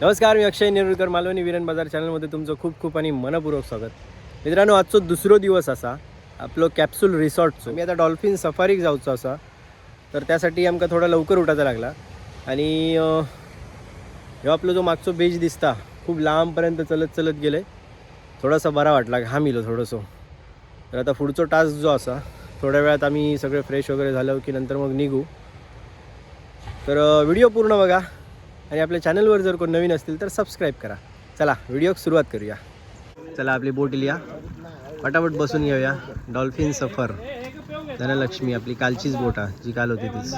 नमस्कार मी अक्षय नेरुरकर मालवणी विरण बाजार चॅनलमध्ये तुमचं खूप खूप आणि मनपूर्वक स्वागत. मित्रांनो आजचो दुसरो दिवस असा आपलो कॅप्सूल रिसॉर्टचो मी आता डॉल्फिन सफारीक जावचो असा तर त्यासाठी आमकां थोडा लवकर उठायचा लागला. आणि ह्यो आपलो जो मागचो बेज दिसता खूप लांबपर्यंत चलत चलत गेले. थोडासा बरा वाटला घाम इलो थोडंसो. तर आता पुढचो टास्क जो असा थोड्या वेळात आम्ही सगळे फ्रेश वगैरे झालो की नंतर मग निघू. तर व्हिडिओ पूर्ण बघा. आणि आपल्या चॅनलवर जर कोण नवीन असतील तर सबस्क्राईब करा. चला व्हिडिओ सुरुवात करूया. चला आपली बोट इलिया पटापट बसून घेऊया डॉल्फिन सफर धनलक्ष्मी आपली कालचीच बोट आहे जी काल होती तीच.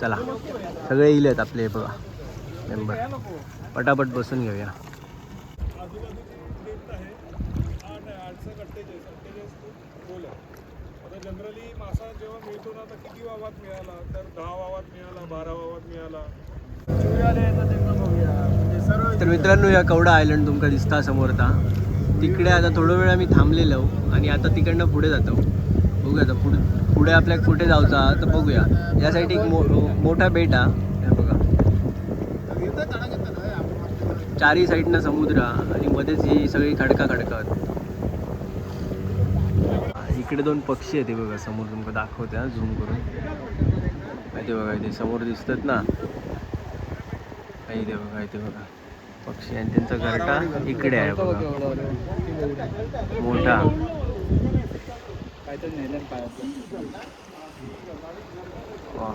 चला सगळे येईल आहेत आपले बघा. मेंबर पटापट बसून घेऊया. जनरली मासा जेव्हा मिळतो ना तर किती वावात मिळाला? तर दहा वावात मिळाला बारा वावात मिळाला? तर मित्रांनो या कवडा आयलंड तुमका दिसता समोर आता तिकडे आता थोडं वेळ आम्ही थांबलेलो आणि आता तिकडनं पुढे जातो. बघूया आता पुढे पुढे आपल्याला कुठे जायचा तर बघूया. या एक मो मोठा बेट हा. बघा. चारी साईडनं समुद्र आणि मध्येच ही सगळी खडका खडकत इकडे दोन पक्षी आहेत बघा समोर तुमका दाखवते हा झूम करून. ते बघा इथे समोर दिसतात ना. इथे बघा इथे बघा. पक्षी आणि त्यांचा घरटा इकडे आहे बघा. मोठा. वा.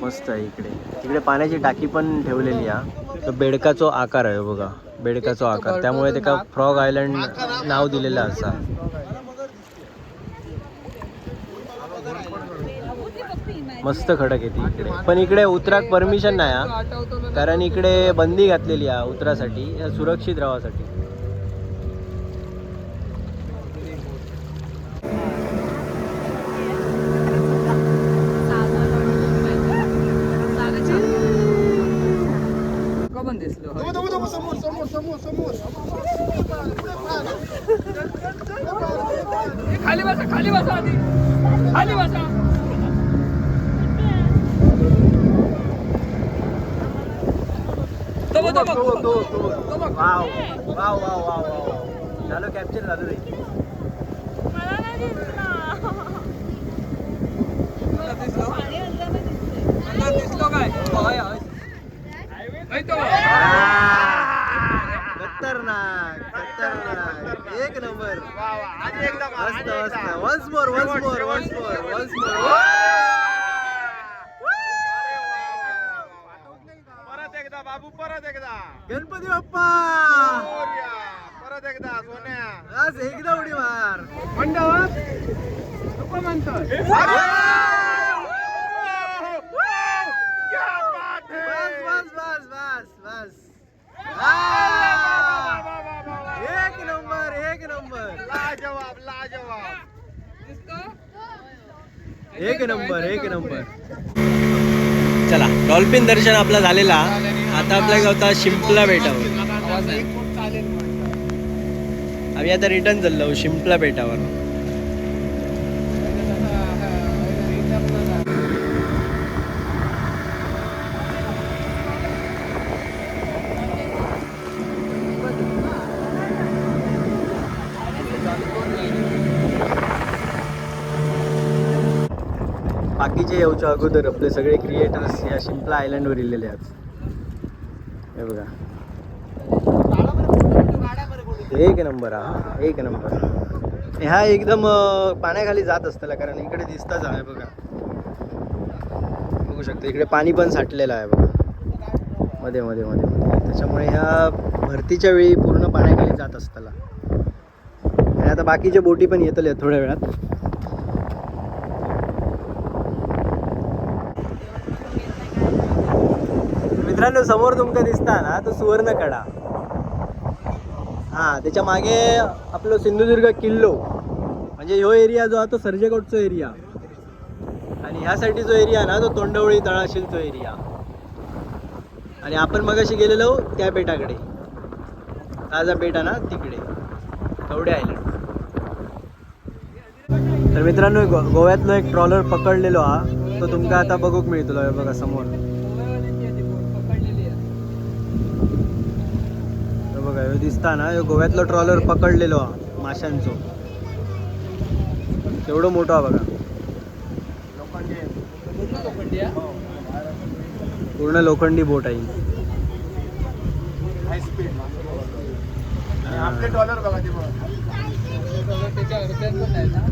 मस्त आहे इकडे. इकडे पाण्याची टाकी पण ठेवलेली आहे. तो बेडकाचो आकार आहे बघा. बेडकाचो आकार. त्यामुळे त्याला फ्रॉग आयलंड नाव दिलेलं असा. मस्त खडक येते इकडे. पण इकडे उतराक परमिशन नाही हा. कारण इकडे बंदी घातलेली आहे उतरासाठी सुरक्षित राहासाठी. खाली बसा खाली बसा आधी. खाली बसा. तो तो तो तो. Wow wow wow wow wow झालं कॅप्चर झालं रे. दिसलो? काय? होय, होय. होय तो. खतरनाक खतरनाक. एक नंबर. मस्त मस्त. Once more once more once more once more बाबू परत एकदा गणपती बाप्पा. परत एकदा सोन्या आज एकदा उडी मार क्या बात है बस बस बस बस बस आ! एक नंबर एक नंबर चला डॉल्फिन दर्शन आपला झालेला. आता आपल्या गावता शिंपला बेटावर. आम्ही आता रिटर्न चाललो शिंपला बेटावर. बाकीचे येऊच्या अगोदर आपले सगळे क्रिएटर्स या शिंपला आयलंडवर इलेले आहेत हे बघा. एक नंबर हा एक नंबर ह्या एकदम पाण्याखाली जात असताना कारण इकडे दिसताच आहे बघा. बघू शकतो इकडे पाणी पण साठलेलं आहे बघा. मध्ये मध्ये मध्ये मध्ये. त्याच्यामुळे ह्या भरतीच्या वेळी पूर्ण पाण्याखाली जात असताना. आणि आता बाकीच्या बोटी पण येतल्या थोड्या वेळात. मित्रांनो समोर तुमका दिसता ना तो सुवर्णकडा हा त्याच्यामागे आपलं सिंधुदुर्ग किल्लो. म्हणजे ह्यो एरिया जो हा तो सर्जेकोटचो एरिया आणि ह्यासाठी जो एरिया ना तो तोंडवळी तळाशीलचो एरिया आणि आपण मगाशी गेलेलो त्या बेटाकडे. ताजा बेटा आहे ना तिकडे. कवडे आयलंड तर मित्रांनो गो गोव्यातलो एक ट्रॉलर पकडलेलो हा. तो तुमका आता बघूक मिळतो बघा समोर. बघा ह्यो दिसता ना ह्यो गोव्यातलो ट्रॉलर पकडलेलो हा माशांचो. केवढं मोठं हा बघा. पूर्ण लोखंडी बोट आहे ही. आपले डॉलर बघा ते बघा. त्याच्या अर्ध्यात पण आहे ना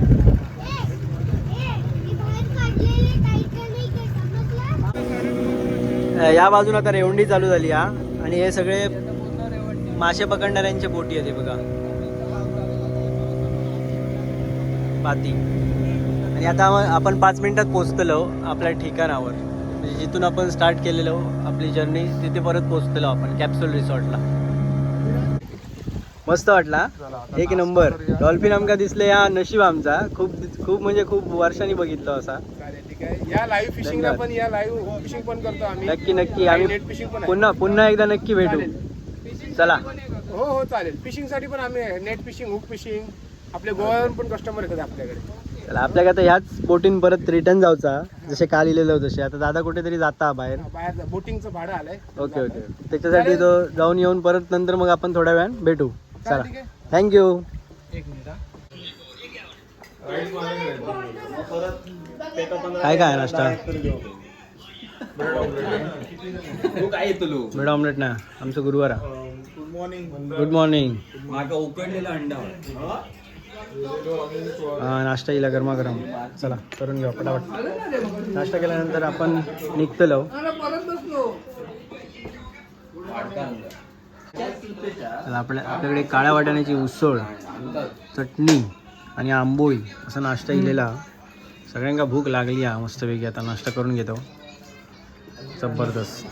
अ, या बाजूला आता रेवंडी चालू झाली हा. आणि हे सगळे मासे पकडणाऱ्यांचे बोटी आहेत हे बघा. पाती. आणि आता आपण पाच मिनिटात पोहोचतलो आपल्या ठिकाणावर. म्हणजे जिथून आपण स्टार्ट केलेलो आपली जर्नी तिथे परत पोहोचतलो आपण कॅप्सूल रिसॉर्टला मस्त वाटला एक नंबर. डॉल्फिन आमका दिसले या नशीब आमचा. खूप खूप म्हणजे खूप वर्षांनी बघितलं असा. आहे. या लाईव्ह फिशिंगला पण या लाईव्ह फिशिंग पण करतो आम्ही. नक्की नक्की. आम्ही फिशिंग आहे. पुन्हा पुन्हा एकदा नक्की भेटू. चला. हो हो चालेल. फिशिंगसाठी पण आम्ही नेट फिशिंग हुक फिशिंग आपले गोव्यावरून पण कस्टमर येतात आपल्याकडे. चला आपल्याला आता ह्याच बोटीन परत रिटर्न जाऊचा. जसे काल लिहिलेलं तसे. आता दादा कुठेतरी जाता बाहेर. बाहेर बोटिंगचं भाडं आलंय. Okay okay. त्याच्यासाठी तो जाऊन येऊन परत नंतर मग आपण थोड्या वेळान भेटू. चला. ठीक आहे. थँक्यू एक मिनिट हा. काय काय आहे नाश्ता? Bread omelette. ना. आमचं गुरुवार मॉर्निंग गुड मॉर्निंग मागं उकडलेला अंडा. हा नाश्ता येईल गरमागरम. चला करून घेऊ पटापट. नाश्ता केल्यानंतर आपण निघतलो. चला आपल्या आपल्याकडे काळ्या वाटाण्याची उसळ चटणी आणि आंबोळी असा नाश्ता इलेला. सगळ्यांका भूक लागली हा मस्तपैकी आता नाश्ता करून घेतो. जबरदस्त.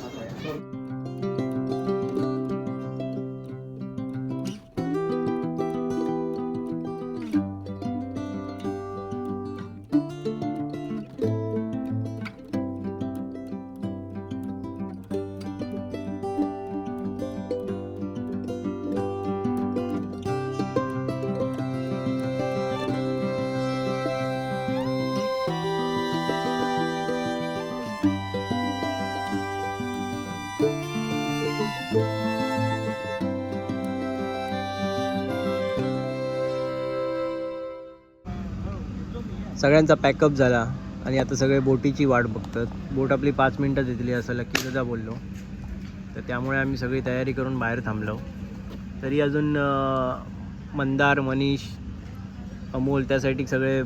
सगळ्यांचा पॅकअप झाला आणि आता सगळे बोटीची वाट बघतात. बोट आपली पाच मिनटात येतली असं लकी दादा बोललो. तर त्यामुळे आम्ही सगळी तयारी करून बाहेर थांबलो. तरी अजून मंदार मनीष अमोल त्यासाठी सगळे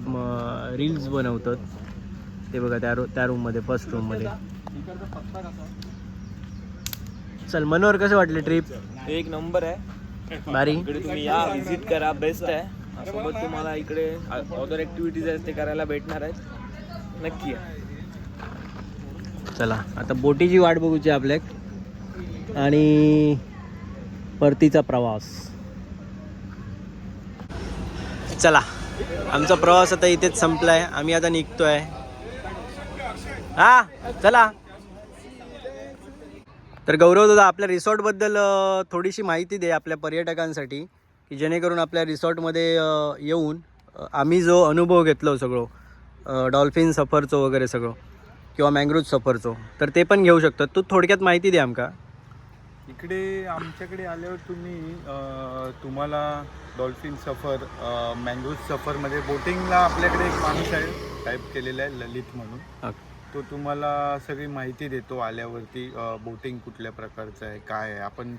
रील्स बनवतात. ते बघा त्या रो त्या रूममध्ये फर्स्ट रूममध्ये चल मनोहर कसं वाटले ट्रिप एक नंबर आहे. भारी. तुम्ही या विजिट करा बेस्ट आहे. सोबत तुम्हाला इकडे अदर ऍक्टिव्हिटीज आहेत ते करायला भेटणार आहेत. नक्की चला आता बोटीची वाट बघूची आपल्याक. आणि परतीचा प्रवास. चला आमचा प्रवास आता इथेच संपलाय. आम्ही आता निघतोय. हा चला. तर गौरव दादा आपल्या रिसॉर्टबद्दल बद्दल थोडीशी माहिती दे आपल्या पर्यटकांसाठी. की जेणेकरून आपल्या रिसॉर्टमध्ये येऊन आम्ही जो अनुभव घेतलो सगळं डॉल्फिन सफरचं वगैरे सगळं किंवा मँग्रोज सफरचो तर ते पण घेऊ शकतात. तू थोडक्यात माहिती दे आमका. इकडे आमच्याकडे आल्यावर तुम्ही तुम्हाला डॉल्फिन सफर मँग्रोज सफरमध्ये बोटिंगला आपल्याकडे एक माणूस आहे टाईप केलेला आहे ललित म्हणून. तो तुम्हाला सगळी माहिती देतो आल्यावरती बोटिंग कुठल्या प्रकारचं आहे काय आहे. आपण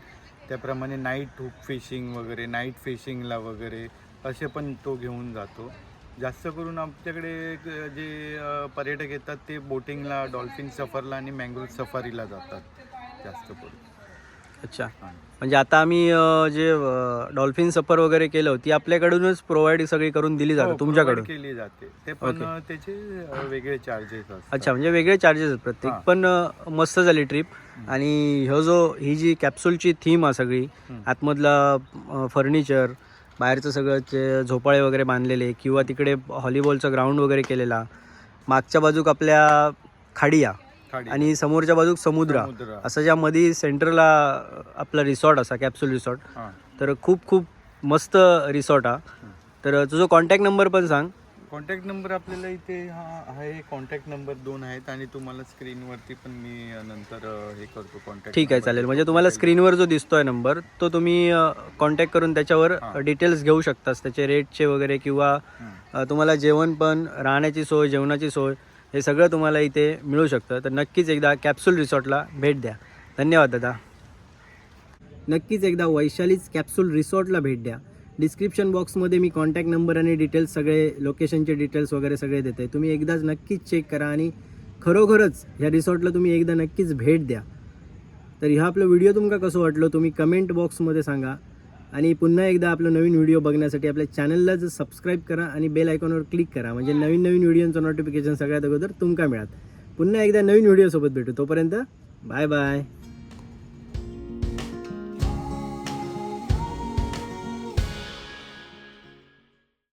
त्याप्रमाणे नाईट हुक फिशिंग वगैरे नाईट फिशिंगला वगैरे असे पण तो घेऊन जातो. जास्त करून आमच्याकडे जे पर्यटक येतात ते बोटिंगला डॉल्फिन सफरला आणि मँग्रोज सफारीला जातात जास्त करून. अच्छा म्हणजे आता आम्ही अ, जे डॉल्फिन सफर वगैरे केलं ती आपल्याकडूनच प्रोव्हाइड सगळी करून दिली हो, जाते तुमच्याकडून provide केली जाते ते पण. अ, त्याचे अ, वेगळे चार्जेस असतात अच्छा म्हणजे वेगळे चार्जेस आहेत प्रत्येक हां. पण अ, मस्त झाली ट्रिप आणि ह्यो जो ही जी कॅप्सूलची थीम आहे सगळी हम्म. आतमधला फर्निचर बाहेरचं सगळं जे झोपाळे वगैरे बांधलेले किंवा तिकडे हॉलीबॉलचं ग्राउंड वगैरे केलेला मागच्या बाजूक आपल्या खाडिया खाडी आणि समोरच्या बाजूक समुद्र. समुद्र. असं ज्या मध्ये सेंटरला आपला रिसॉर्ट असा कॅप्सूल रिसॉर्ट हां. तर खूप खूप मस्त रिसॉर्ट हा. तर तुझं कॉन्टॅक्ट नंबर पण सांग. कॉन्टॅक्ट नंबर आपल्याला इथे हा आहे कॉन्टॅक्ट नंबर दोन आहेत आणि तुम्हाला स्क्रीनवरती पण मी नंतर अ, हे करतो कॉन्टॅक्ट ठीक आहे चालेल. म्हणजे तुम्हाला स्क्रीनवर जो दिसतोय नंबर तो तुम्ही कॉन्टॅक्ट करून त्याच्यावर. डिटेल्स घेऊ शकतास. त्याचे रेटचे वगैरे किंवा अ, तुम्हाला जेवण पण राहण्याची सोय जेवणाची सोय हे सगळं तुम्हाला इथे मिळू शकतं. तर नक्कीच एकदा कॅप्सूल रिसॉर्टला भेट द्या. धन्यवाद दादा. नक्कीच एकदा वैशालीच कॅप्सूल रिसॉर्टला भेट द्या. डिस्क्रिप्शन बॉक्समध्ये मी कॉन्टॅक्ट नंबर आणि डिटेल्स सगळे लोकेशनचे डिटेल्स वगैरे सगळे देते. तुम्ही एकदाच नक्कीच चेक करा आणि खरोखरच ह्या रिसॉर्टला तुम्ही एकदा नक्कीच भेट द्या. तर ह्या आपलं व्हिडिओ तुमका कसं वाटलं तुम्ही कमेंट बॉक्समध्ये सांगा. आणि पुन्हा एकदा आपलं नवीन व्हिडिओ बघण्यासाठी आपल्या चॅनलला जर सबस्क्राईब करा आणि बेल आयकॉनवर क्लिक करा. म्हणजे नवीन नवीन व्हिडिओचं नोटिफिकेशन सगळ्यात अगोदर तुमका मिळात. पुन्हा एकदा नवीन व्हिडिओसोबत भेटू. तोपर्यंत बाय बाय